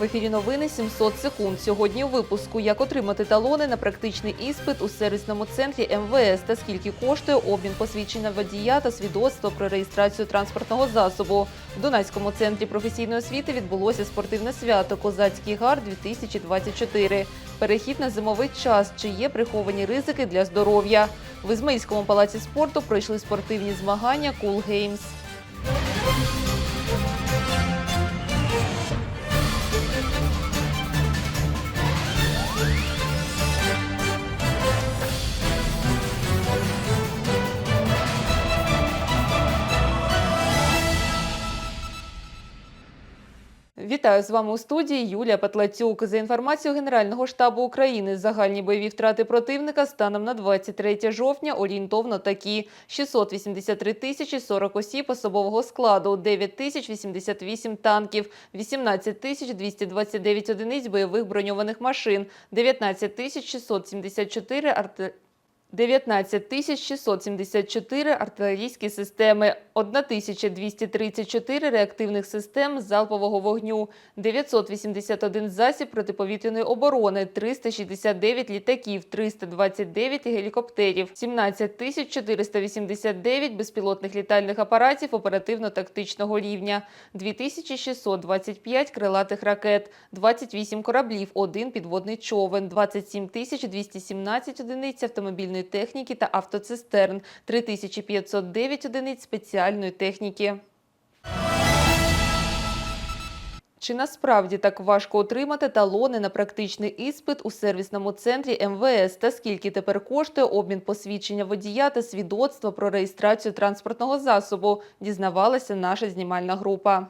В ефірі новини 700 секунд. Сьогодні у випуску як отримати талони на практичний іспит у сервісному центрі МВС та скільки коштує обмін посвідчення водія та свідоцтво про реєстрацію транспортного засобу. В Дунайському центрі професійної освіти відбулося спортивне свято Козацький гар 2024 Перехід на зимовий час. Чи є приховані ризики для здоров'я? В Ізмаїльському палаці спорту пройшли спортивні змагання Cool Games. Вітаю з вами у студії Юлія Петлацюк. За інформацією Генерального штабу України, загальні бойові втрати противника станом на 23 жовтня орієнтовно такі: 683 тисячі 40 осіб особового складу, 9 тисяч 88 танків, 18 тисяч 229 одиниць бойових броньованих машин, 19 тисяч 674 арти... 19 тисяч 674 артилерійські системи, 1234 реактивних систем залпового вогню, 981 засіб протиповітряної оборони, 369 літаків, 329 гелікоптерів, 17 тисяч 489 безпілотних літальних апаратів оперативно-тактичного рівня, 2625 крилатих ракет, 28 кораблів, 1 підводний човен, 27 тисяч 217 одиниць автомобільної техніки та автоцистерн, 3509 одиниць спеціальної техніки. Чи насправді так важко отримати талони на практичний іспит у сервісному центрі МВС та скільки тепер коштує обмін посвідчення водія та свідоцтва про реєстрацію транспортного засобу, дізнавалася наша знімальна група.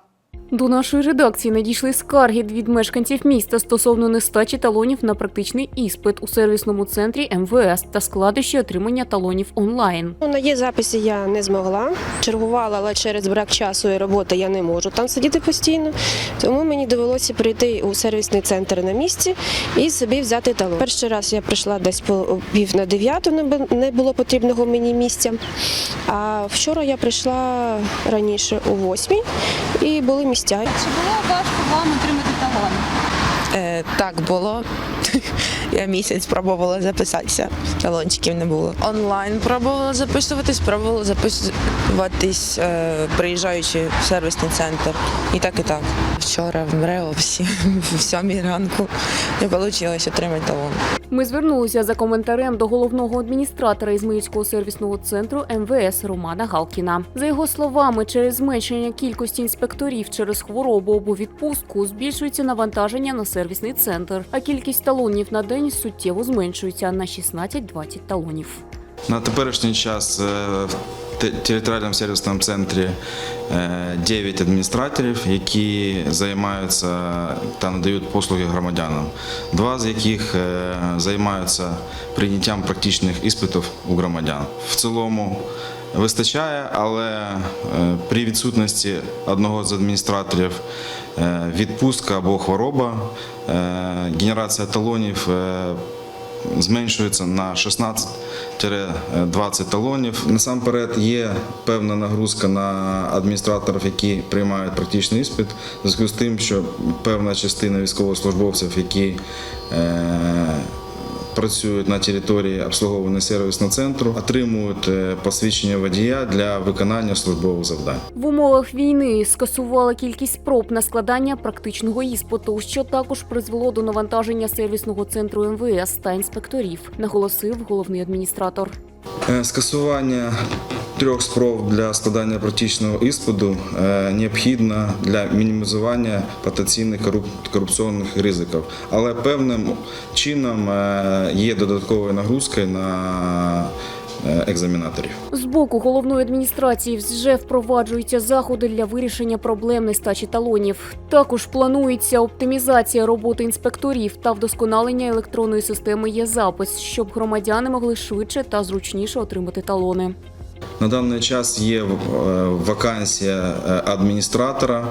До нашої редакції надійшли скарги від мешканців міста стосовно нестачі талонів на практичний іспит у сервісному центрі МВС та складощі отримання талонів онлайн. Ну, На є записі я не змогла. Чергувала, але через брак часу і роботи я не можу там сидіти постійно. Тому мені довелося прийти у сервісний центр на місці і собі взяти талон. Перший раз я прийшла десь по пів на дев'яту, не було потрібного мені місця. А вчора я прийшла раніше о восьмій і були місця. Чи було важко вам отримати талон? Е, так було. Я місяць пробувала записатися, талончиків не було. Онлайн пробувала записуватись, пробувала записуватись, е, приїжджаючи в сервісний центр. І так, і так. Вчора в МРЕО всі в сьомій ранку не вийшло отримати талон. Ми звернулися за коментарем до головного адміністратора Ізмаїльського сервісного центру МВС Романа Галкіна. За його словами, через зменшення кількості інспекторів через хворобу або відпустку збільшується навантаження на сервісний центр, а кількість талонів на день суттєво зменшується на 16-20 талонів. На теперішній час е, в територіальному сервісному центрі е, 9 адміністраторів, які займаються та надають послуги громадянам. Два з яких е, займаються прийняттям практичних іспитів у громадян. В цілому вистачає, але е, при відсутності одного з адміністраторів е, відпустка або хвороба, е, генерація талонів е, зменшується на 16-20 талонів. Насамперед є певна нагрузка на адміністраторів, які приймають практичний іспит, зв'язку з тим, що певна частина військовослужбовців, які е, Працюють на території обслуговування сервісного центру, отримують е, посвідчення водія для виконання службових завдань. В умовах війни скасували кількість спроб на складання практичного іспиту, що також призвело до навантаження сервісного центру МВС та інспекторів, наголосив головний адміністратор. Е, Скасування трьох спроб для складання практичного іспиту е, необхідно для мінімізування потенційних коруп- корупційних ризиків. Але певним чином е, є додатковою нагрузкою на екзаменаторів. З боку головної адміністрації вже впроваджуються заходи для вирішення проблем нестачі талонів. Також планується оптимізація роботи інспекторів та вдосконалення електронної системи є-запис, щоб громадяни могли швидше та зручніше отримати талони. На даний час є е, вакансія е, адміністратора,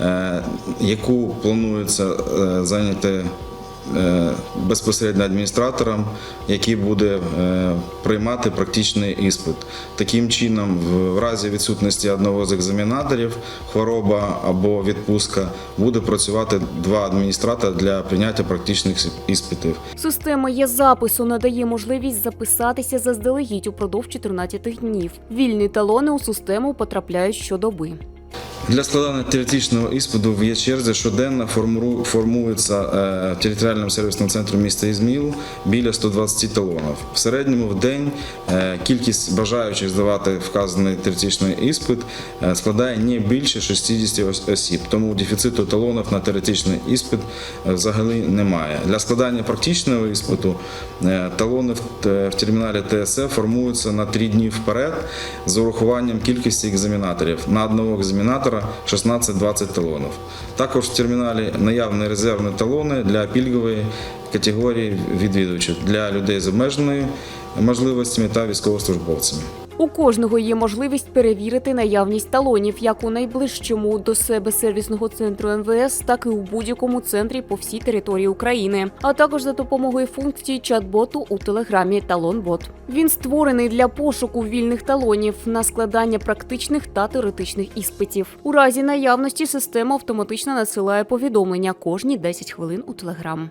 е, яку планується е, зайняти е, безпосередньо адміністратором, який буде е, приймати практичний іспит. Таким чином, в разі відсутності одного з екзаменаторів, хвороба або відпустка, буде працювати два адміністратора для прийняття практичних іспитів. Система є запису надає можливість записатися заздалегідь упродовж 14 днів. Вільні талони у систему потрапляють щодоби. Для складання теоретичного іспиту в є-черзі щоденно формується е, в територіальному сервісному центрі міста Ізміл біля 120 талонів. В середньому в день е, кількість бажаючих здавати вказаний теоретичний іспит е, складає не більше 60 осіб, тому дефіциту талонів на теоретичний іспит взагалі немає. Для складання практичного іспиту талони в, терміналі ТСЕ формуються на 3 дні вперед з урахуванням кількості екзаменаторів. На одного екзаменатора 16-20 талонів. Також в терміналі наявні резервні талони для пільгової категорії відвідувачів для людей з обмеженою можливостями та військовослужбовцями. У кожного є можливість перевірити наявність талонів як у найближчому до себе сервісного центру МВС, так і у будь-якому центрі по всій території України, а також за допомогою функції чат-боту у телеграмі Талонбот. Він створений для пошуку вільних талонів на складання практичних та теоретичних іспитів. У разі наявності система автоматично надсилає повідомлення кожні 10 хвилин у телеграм.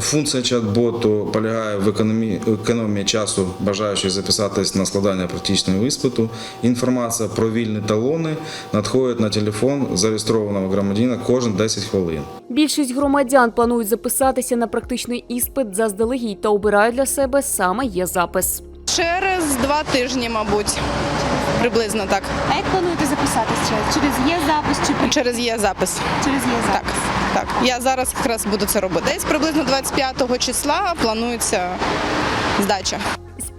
Функція чат-боту полягає в економії, економії часу бажаючих записатись на складання практичного іспиту. Інформація про вільні талони надходить на телефон зареєстрованого громадянина кожен 10 хвилин. Більшість громадян планують записатися на практичний іспит заздалегідь та обирають для себе саме є запис. Через два тижні, мабуть, приблизно так. А як плануєте записатись? Через- Через є запис чи Через є запис. через є запис? Так, так. Я зараз якраз буду це робити. Десь приблизно 25 числа планується здача.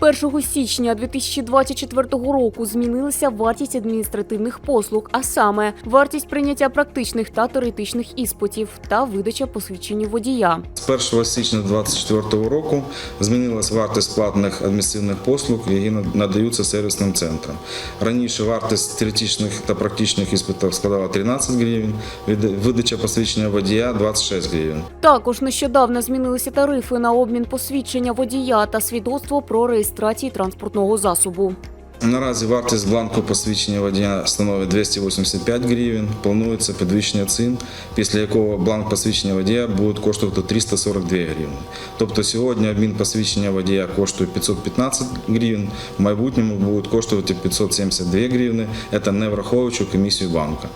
З 1 січня 2024 року змінилася вартість адміністративних послуг, а саме вартість прийняття практичних та теоретичних іспитів та видача посвідчення водія. З 1 січня 2024 року змінилась вартість платних адміністративних послуг, які надаються сервісним центрам. Раніше вартість теоретичних та практичних іспитів складала 13 гривень, видача посвідчення водія 26 гривень. Також нещодавно змінилися тарифи на обмін посвідчення водія та свідоцтво про реєстрацію транспортного засобу. Наразі вартість бланку посвідчення водія становить 285 гривень. Планується підвищення цін, після якого бланк посвідчення водія буде коштувати 342 гривні. Тобто сьогодні обмін посвідчення водія коштує 515 гривень, в майбутньому буде коштувати 572 гривні, це не враховуючи комісію банка.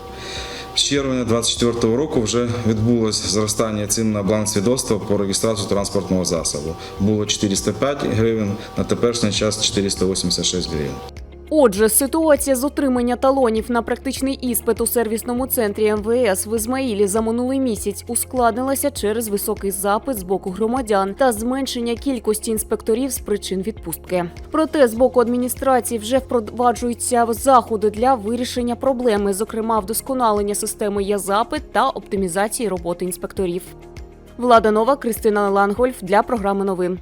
З червня 2024 року вже відбулось зростання цін на бланк свідоцтва по реєстрацію транспортного засобу. Було 405 гривень, на теперішній час 486 гривень. Отже, ситуація з отримання талонів на практичний іспит у сервісному центрі МВС в Ізмаїлі за минулий місяць ускладнилася через високий запит з боку громадян та зменшення кількості інспекторів з причин відпустки. Проте з боку адміністрації вже впроваджуються заходи для вирішення проблеми, зокрема вдосконалення системи «Є-запит» та оптимізації роботи інспекторів. Влада Нова, Кристина Лангольф для програми новин.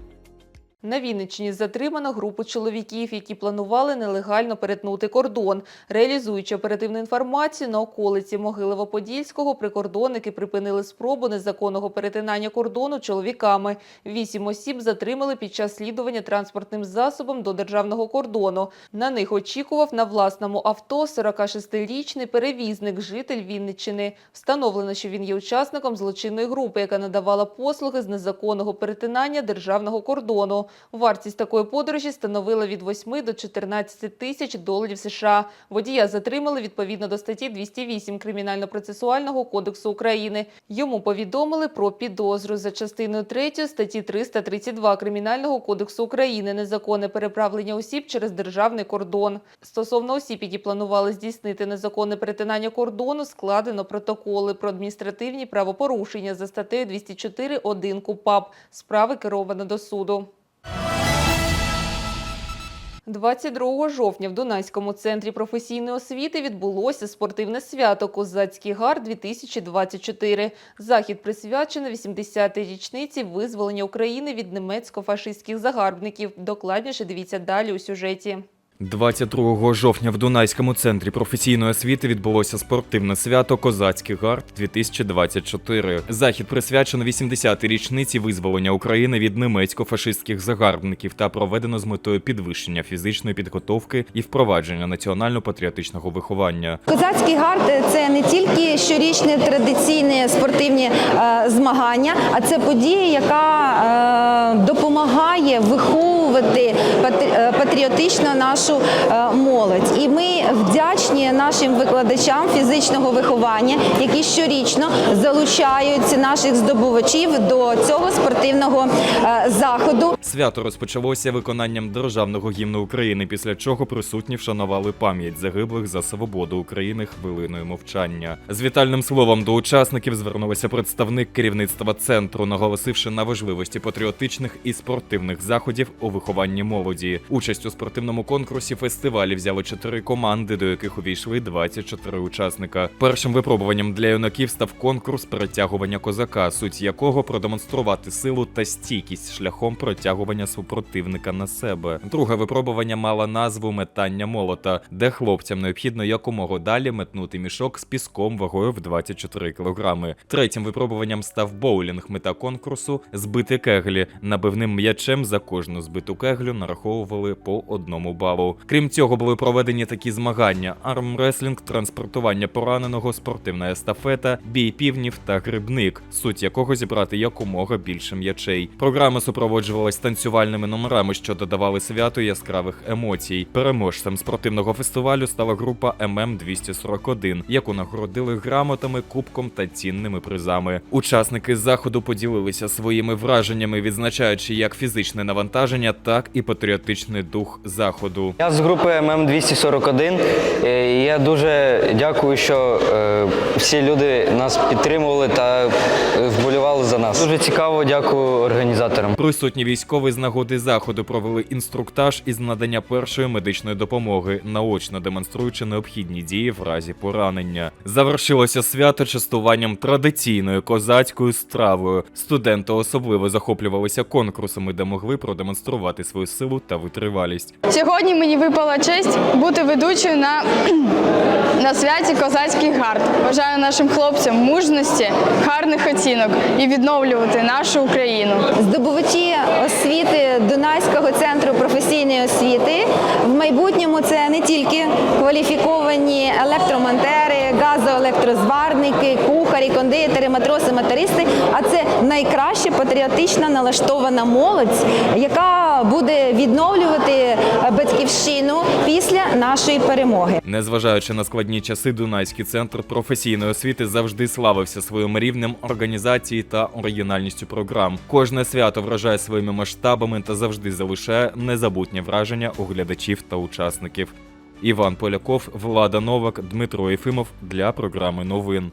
На Вінниччині затримано групу чоловіків, які планували нелегально перетнути кордон. Реалізуючи оперативну інформацію на околиці Могилево-Подільського, прикордонники припинили спробу незаконного перетинання кордону чоловіками. Вісім осіб затримали під час слідування транспортним засобом до державного кордону. На них очікував на власному авто 46-річний перевізник, житель Вінниччини. Встановлено, що він є учасником злочинної групи, яка надавала послуги з незаконного перетинання державного кордону. Вартість такої подорожі становила від 8 до 14 тисяч доларів США. Водія затримали відповідно до статті 208 Кримінально-процесуального кодексу України. Йому повідомили про підозру за частиною 3 статті 332 Кримінального кодексу України незаконне переправлення осіб через державний кордон. Стосовно осіб, які планували здійснити незаконне перетинання кордону, складено протоколи про адміністративні правопорушення за статтею 204.1 КУПАП. Справи керовано до суду. 22 жовтня в Дунайському центрі професійної освіти відбулося спортивне свято Козацький гар 2024. Захід присвячений 80-й річниці визволення України від німецько-фашистських загарбників. Докладніше дивіться далі у сюжеті. 22 жовтня в Дунайському центрі професійної освіти відбулося спортивне свято Козацький гард 2024. Захід присвячено 80-й річниці визволення України від німецько-фашистських загарбників та проведено з метою підвищення фізичної підготовки і впровадження національно-патріотичного виховання. Козацький гард це не тільки щорічні традиційні спортивні е, змагання, а це подія, яка е, допомагає виховувати патрі- е, патріотично нашу е, молодь. І ми вдячні нашим викладачам фізичного виховання, які щорічно залучають наших здобувачів до цього спортивного е, заходу. Свято розпочалося виконанням державного гімну України, після чого присутні вшанували пам'ять загиблих за свободу України хвилиною мовчання. З вітальним словом до учасників звернулися представник керівництва центру, наголосивши на важливості патріотичних і спортивних заходів у вихованні молоді. Участь у спортивному конкурсі фестивалі взяли чотири команди, до яких увійшли 24 учасника. Першим випробуванням для юнаків став конкурс перетягування козака, суть якого продемонструвати силу та стійкість шляхом протягування супротивника на себе. Друге випробування мало назву метання молота, де хлопцям необхідно якомога далі метнути мішок з піском вагою в 24 кілограми. Третім випробуванням став боулінг. Мета конкурсу збити кеглі. Набивним м'ячем за кожну збиту кеглю нараховували по одному балу. Крім цього, були проведені такі змагання: армреслінг, транспортування пораненого, спортивна естафета, бій півнів та грибник, суть якого зібрати якомога більше м'ячей. Програма супроводжувалась танцювальними номерами, що додавали святу яскравих емоцій. Переможцем спортивного фестивалю стала група ММ 241 яку нагородили грамотами, кубком та цінними призами. Учасники заходу поділилися своїми враженнями, відзначаючи як фізичне навантаження, так і патріотичний дух заходу. Я з групи ММ241. Е, і Я дуже дякую, що е, всі люди нас підтримували та е, вболівали за нас. Дуже цікаво, дякую організаторам. Присутні військові з нагоди заходу провели інструктаж із надання першої медичної допомоги, наочно демонструючи необхідні дії в разі поранення. Завершилося свято частуванням традиційною козацькою стравою. Студенти особливо захоплювалися конкурсами, де могли продемонструвати свою силу та витривалість. Сьогодні мені випала честь бути ведучою на, на святі Козацький гард. Бажаю нашим хлопцям мужності, гарних оцінок і відновлювати нашу Україну. Здобувачі освіти Дунайського центру професійної освіти в майбутньому це не тільки кваліфіковані електромонтери, газоелектрозварники, кухарі, кондитери, матроси, мотористи, а це найкраще патріотично налаштована молодь, яка буде відновлювати батьківщину після нашої перемоги. Незважаючи на складні часи, Дунайський центр професійної освіти завжди славився своїм рівнем організації та оригінальністю програм. Кожне свято вражає своїми масштабами та завжди залишає незабутнє враження у глядачів та учасників. Іван Поляков, Влада Новак, Дмитро Єфимов для програми новин.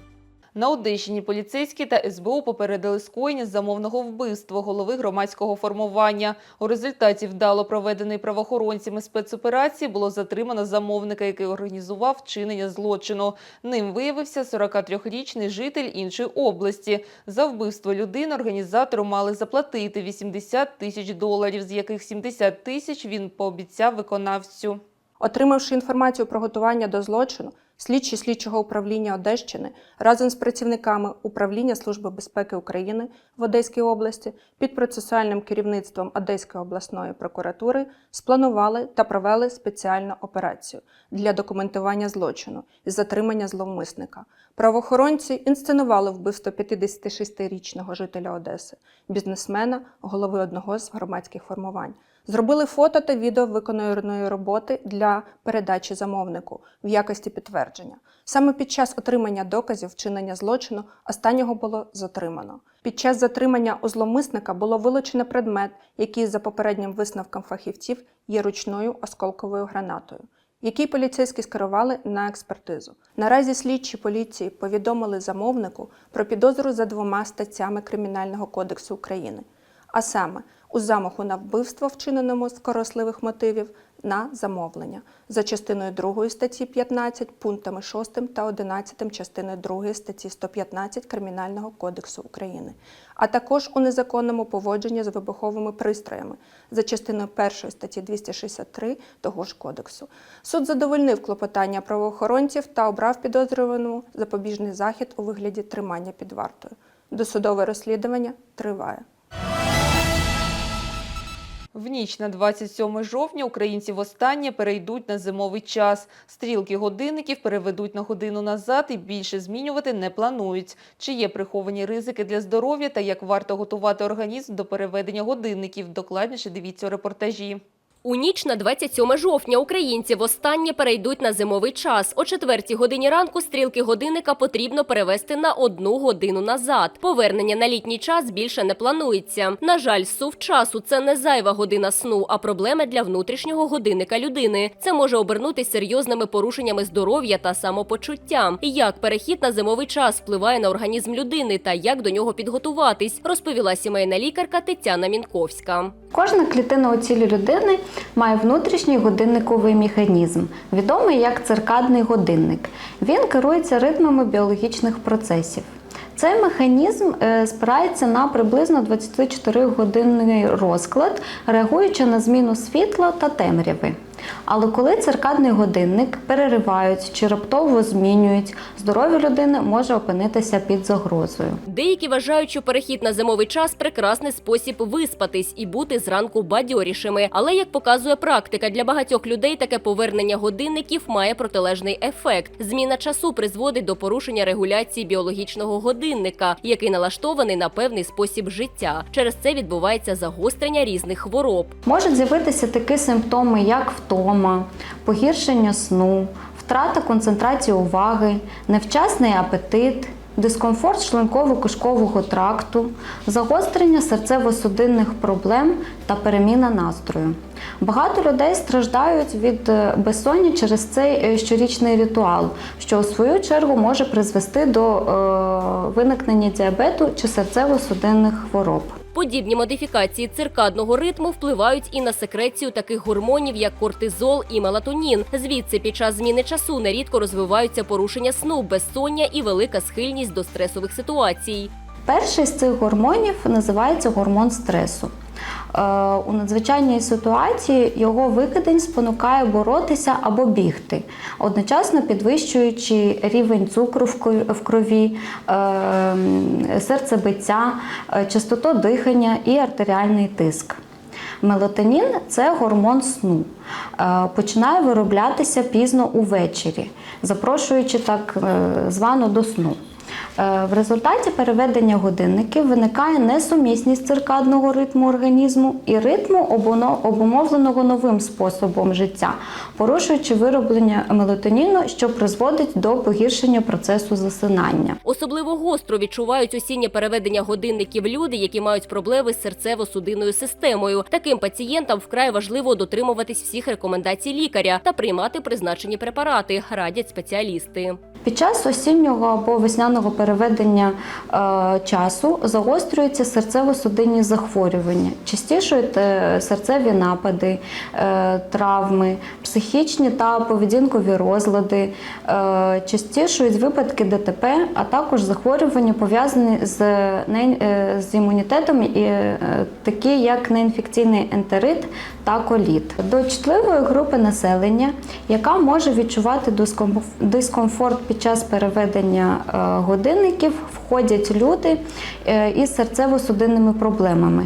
На Одещині поліцейські та СБУ попередили скоєння замовного вбивства голови громадського формування. У результаті вдало проведеної правоохоронцями спецоперації було затримано замовника, який організував вчинення злочину. Ним виявився 43-річний житель іншої області. За вбивство людини організатору мали заплатити 80 тисяч доларів, з яких 70 тисяч він пообіцяв виконавцю. Отримавши інформацію про готування до злочину, слідчі слідчого управління Одещини разом з працівниками Управління Служби безпеки України в Одеській області під процесуальним керівництвом Одеської обласної прокуратури спланували та провели спеціальну операцію для документування злочину і затримання зловмисника. Правоохоронці інсценували вбивство 56-річного жителя Одеси, бізнесмена, голови одного з громадських формувань. Зробили фото та відео виконаної роботи для передачі замовнику в якості підтвердження. Саме під час отримання доказів вчинення злочину останнього було затримано. Під час затримання у зловмисника було вилучено предмет, який за попереднім висновком фахівців є ручною осколковою гранатою який поліцейські скерували на експертизу. Наразі слідчі поліції повідомили замовнику про підозру за двома статтями Кримінального кодексу України, а саме у замаху на вбивство, вчиненому з коросливих мотивів, на замовлення за частиною 2 статті 15, пунктами 6 та 11 частини 2 статті 115 Кримінального кодексу України, а також у незаконному поводженні з вибуховими пристроями за частиною 1 статті 263 того ж кодексу. Суд задовольнив клопотання правоохоронців та обрав підозрюваному запобіжний захід у вигляді тримання під вартою. Досудове розслідування триває. В ніч на 27 жовтня українці востаннє перейдуть на зимовий час. Стрілки годинників переведуть на годину назад і більше змінювати не планують. Чи є приховані ризики для здоров'я та як варто готувати організм до переведення годинників? Докладніше дивіться у репортажі. У ніч на 27 жовтня українці востаннє перейдуть на зимовий час. О 4 годині ранку стрілки годинника потрібно перевести на одну годину назад. Повернення на літній час більше не планується. На жаль, сув часу це не зайва година сну, а проблеми для внутрішнього годинника людини. Це може обернутися серйозними порушеннями здоров'я та самопочуття. Як перехід на зимовий час впливає на організм людини та як до нього підготуватись, розповіла сімейна лікарка Тетяна Мінковська. Кожна клітина у тілі людини має внутрішній годинниковий механізм, відомий як циркадний годинник. Він керується ритмами біологічних процесів. Цей механізм е, спирається на приблизно 24-годинний розклад, реагуючи на зміну світла та темряви. Але коли циркадний годинник переривають чи раптово змінюють, здоров'я людини може опинитися під загрозою. Деякі вважають, що перехід на зимовий час прекрасний спосіб виспатись і бути зранку бадьорішими. Але як показує практика, для багатьох людей таке повернення годинників має протилежний ефект. Зміна часу призводить до порушення регуляції біологічного годинника, який налаштований на певний спосіб життя. Через це відбувається загострення різних хвороб. Можуть з'явитися такі симптоми, як втома, погіршення сну, втрата концентрації уваги, невчасний апетит, дискомфорт шлунково-кишкового тракту, загострення серцево-судинних проблем та переміна настрою. Багато людей страждають від е, безсоння через цей е, щорічний ритуал, що у свою чергу може призвести до е, виникнення діабету чи серцево-судинних хвороб. Подібні модифікації циркадного ритму впливають і на секрецію таких гормонів, як кортизол і мелатонін. Звідси під час зміни часу нерідко розвиваються порушення сну, безсоння і велика схильність до стресових ситуацій. Перший з цих гормонів називається гормон стресу. Е, У надзвичайній ситуації його викидень спонукає боротися або бігти, одночасно підвищуючи рівень цукру в крові, е, серцебиття, е, частоту дихання і артеріальний тиск. Мелатонін це гормон сну. Починає вироблятися пізно увечері, запрошуючи так звано до сну. Е, В результаті переведення годинників виникає несумісність циркадного ритму організму і ритму обумовленого новим способом життя, порушуючи вироблення мелатоніну, що призводить до погіршення процесу засинання. Особливо гостро відчувають осіннє переведення годинників люди, які мають проблеми з серцево-судинною системою. Таким пацієнтам вкрай важливо дотримуватись всіх рекомендацій лікаря та приймати призначені препарати, радять спеціалісти. Під час осіннього або весняного переведення е, часу загострюються серцево-судинні захворювання, частішують е, серцеві напади, е, травми, психічні та поведінкові розлади, частішують випадки ДТП, а також захворювання пов'язані з, з імунітетом, і, такі як неінфекційний ентерит та коліт. До чутливої групи населення, яка може відчувати дискомфорт під час переведення е, годинників, входять люди е, із серцево-судинними проблемами.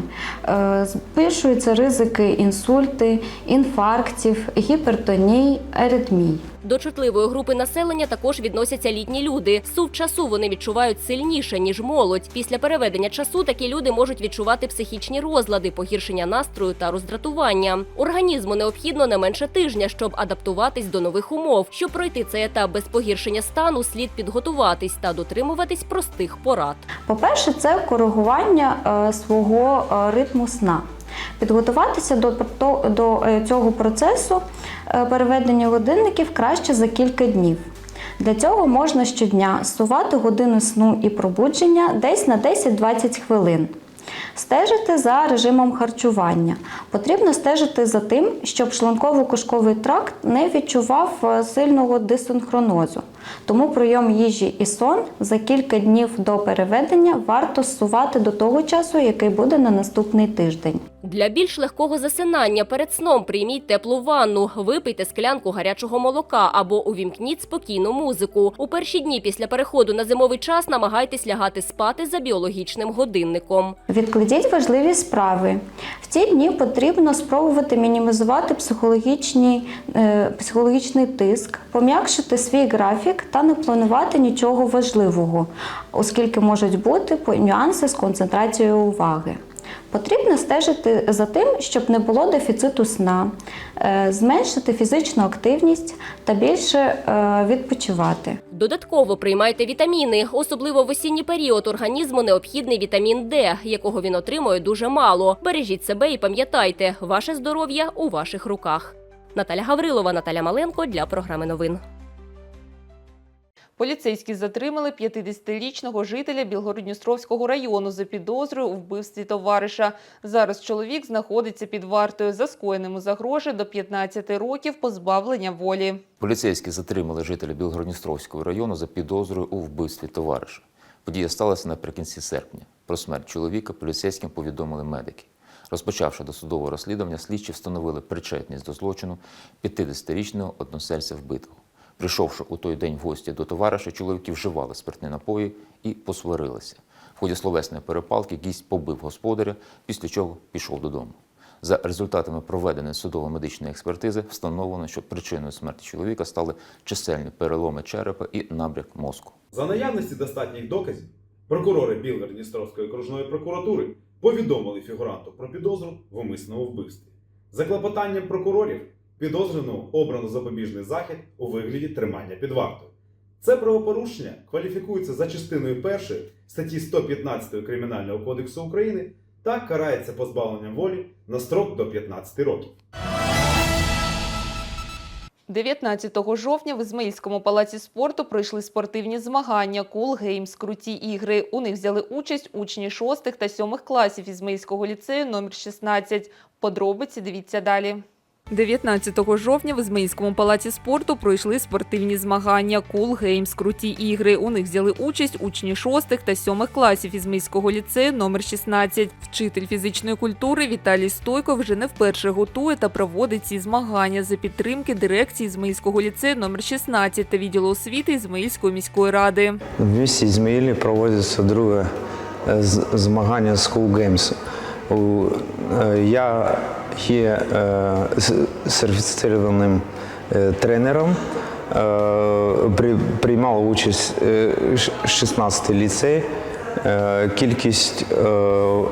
Е, Збільшуються ризики інсульти, інфарктів, гіпертоній, аритмій. До чутливої групи населення також відносяться літні люди. Сув часу вони відчувають сильніше ніж молодь. Після переведення часу такі люди можуть відчувати психічні розлади, погіршення настрою та роздратування. Організму необхідно не менше тижня, щоб адаптуватись до нових умов. Щоб пройти цей етап без погіршення стану, слід підготуватись та дотримуватись простих порад. По-перше, це коригування е, свого е, ритму сна. Підготуватися до, до, е, цього процесу е, переведення годинників краще за кілька днів. Для цього можна щодня сувати годину сну і пробудження десь на 10-20 хвилин. Стежити за режимом харчування. Потрібно стежити за тим, щоб шлунково-кишковий тракт не відчував е, сильного дисинхронозу. Тому прийом їжі і сон за кілька днів до переведення варто зсувати до того часу, який буде на наступний тиждень. Для більш легкого засинання перед сном прийміть теплу ванну, випийте склянку гарячого молока або увімкніть спокійну музику. У перші дні після переходу на зимовий час намагайтесь лягати спати за біологічним годинником. Відкладіть важливі справи. В ці дні потрібно спробувати мінімізувати психологічний, е, психологічний тиск, пом'якшити свій графік та не планувати нічого важливого, оскільки можуть бути нюанси з концентрацією уваги. Потрібно стежити за тим, щоб не було дефіциту сна, е, зменшити фізичну активність та більше е, відпочивати. Додатково приймайте вітаміни. Особливо в осінній період організму необхідний вітамін Д, якого він отримує дуже мало. Бережіть себе і пам'ятайте, ваше здоров'я у ваших руках. Наталя Гаврилова, Наталя Маленко для програми новин. Поліцейські затримали 50-річного жителя Білгородністровського району за підозрою у вбивстві товариша. Зараз чоловік знаходиться під вартою за скоєним загрожує до 15 років позбавлення волі. Поліцейські затримали жителя Білгородністровського району за підозрою у вбивстві товариша. Подія сталася наприкінці серпня. Про смерть чоловіка поліцейським повідомили медики. Розпочавши досудове розслідування, слідчі встановили причетність до злочину 50-річного односельця вбитого. Прийшовши у той день в гості до товариша, чоловіки вживали спиртні напої і посварилися. В ході словесної перепалки гість побив господаря, після чого пішов додому. За результатами проведеної судово-медичної експертизи встановлено, що причиною смерті чоловіка стали чисельні переломи черепа і набряк мозку. За наявності достатніх доказів, прокурори Білгород-Дністровської окружної прокуратури повідомили фігуранту про підозру в умисному вбивстві. За клопотанням прокурорів підозрюваного обрано запобіжний захід у вигляді тримання під вартою. Це правопорушення кваліфікується за частиною 1 статті 115 Кримінального кодексу України та карається позбавленням волі на строк до 15 років. 19 жовтня в Ізмаїльському палаці спорту пройшли спортивні змагання Cool Games Круті ігри. У них взяли участь учні 6 та 7 класів Ізмаїльського ліцею номер 16. Подробиці дивіться далі. 19 жовтня в Ізмаїльському палаці спорту пройшли спортивні змагання Cool Games Круті ігри. У них взяли участь учні 6 та 7 класів Ізмаїльського ліцею номер 16. Вчитель фізичної культури Віталій Стойко вже не вперше готує та проводить ці змагання за підтримки дирекції Ізмаїльського ліцею номер 16 та відділу освіти Ізмаїльської міської ради. В місті Ізмаїлі проводиться друге е, з- змагання School Games. Е, Я є е, сертифіцированим е, тренером. Е, при- Приймав участь е, ш- 16 ліцей. Кількість е,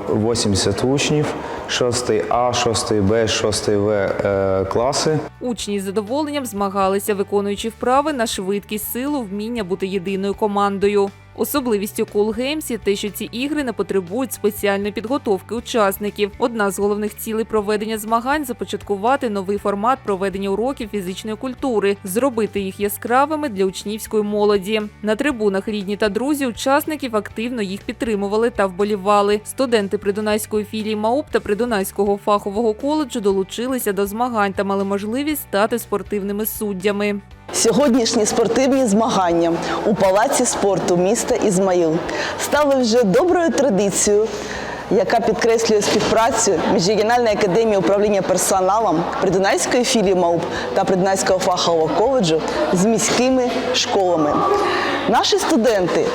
80 учнів, 6 А, 6 Б, 6 В класи. Учні з задоволенням змагалися, виконуючи вправи на швидкість, силу, вміння бути єдиною командою. Особливістю Cool Games є те, що ці ігри не потребують спеціальної підготовки учасників. Одна з головних цілей проведення змагань започаткувати новий формат проведення уроків фізичної культури, зробити їх яскравими для учнівської молоді. На трибунах рідні та друзі учасників активно їх підтримували та вболівали. Студенти Придунайської філії МАУП та Придунайського фахового коледжу долучилися до змагань та мали можливість стати спортивними суддями. Сьогоднішні спортивні змагання у палаці спорту міста Ізмаїл стали вже доброю традицією, яка підкреслює співпрацю між регіональною академією управління персоналом Придунайської філії МАУП та Придунайського фахового коледжу з міськими школами. Наші студенти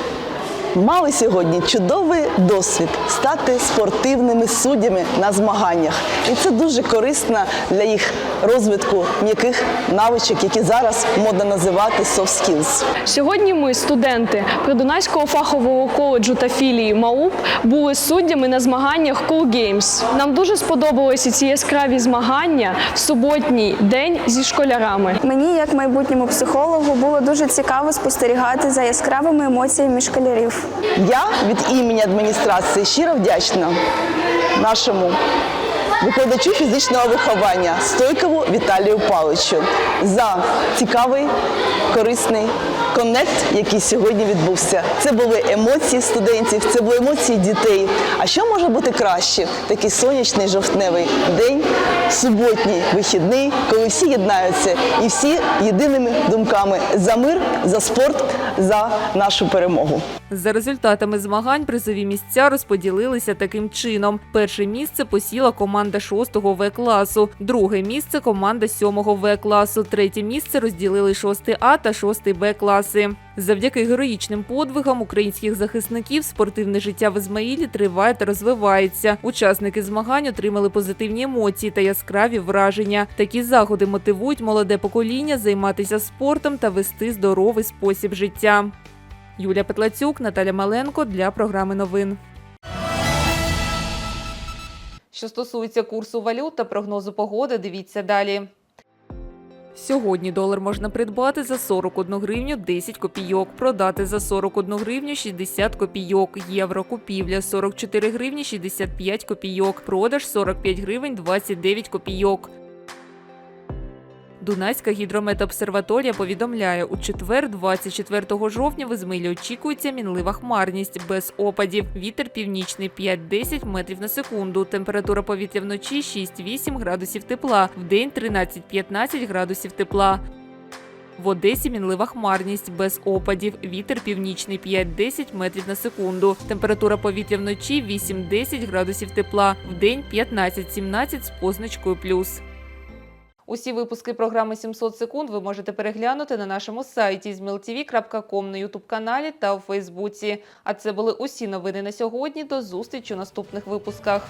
мали сьогодні чудовий досвід стати спортивними суддями на змаганнях. І це дуже корисно для їх розвитку м'яких навичок, які зараз модно називати soft skills. Сьогодні ми, студенти Придунайського фахового коледжу та філії МАУП, були суддями на змаганнях Cool Games. Нам дуже сподобалися ці яскраві змагання в суботній день зі школярами. Мені, як майбутньому психологу, було дуже цікаво спостерігати за яскравими емоціями школярів. Я від імені адміністрації щиро вдячна нашому викладачу фізичного виховання Стойкову Віталію Павловичу за цікавий, корисний коннект, який сьогодні відбувся. Це були емоції студентів, це були емоції дітей. А що може бути краще? Такий сонячний жовтневий день, суботній вихідний, коли всі єднаються і всі єдиними думками за мир, за спорт, за нашу перемогу. За результатами змагань призові місця розподілилися таким чином: перше місце посіла команда 6-го В класу, друге місце команда 7-го В класу, третє місце розділили 6 А та 6 Б класи. Завдяки героїчним подвигам українських захисників спортивне життя в Ізмаїлі триває та розвивається. Учасники змагань отримали позитивні емоції та яскраві враження. Такі заходи мотивують молоде покоління займатися спортом та вести здоровий спосіб життя. Юлія Петлацюк, Наталя Маленко для програми новин. Що стосується курсу валют та прогнозу погоди, дивіться далі. Сьогодні долар можна придбати за 41 гривню 10 копійок, продати за 41 гривню 60 копійок, євро купівля 44 гривні 65 копійок, продаж 45 гривень 29 копійок. Дунайська гідрометобсерваторія повідомляє, у четвер, 24 жовтня, в Ізмаїлі очікується мінлива хмарність без опадів. Вітер північний 5-10 метрів на секунду. Температура повітря вночі 6-8 градусів тепла, вдень 13-15 градусів тепла. В Одесі мінлива хмарність без опадів. Вітер північний 5-10 метрів на секунду. Температура повітря вночі 8-10 градусів тепла, вдень 15-17 з позначкою плюс. Усі випуски програми 700 секунд ви можете переглянути на нашому сайті zmltv.com, на ютуб-каналі та у Фейсбуці. А це були усі новини на сьогодні. До зустрічі у наступних випусках.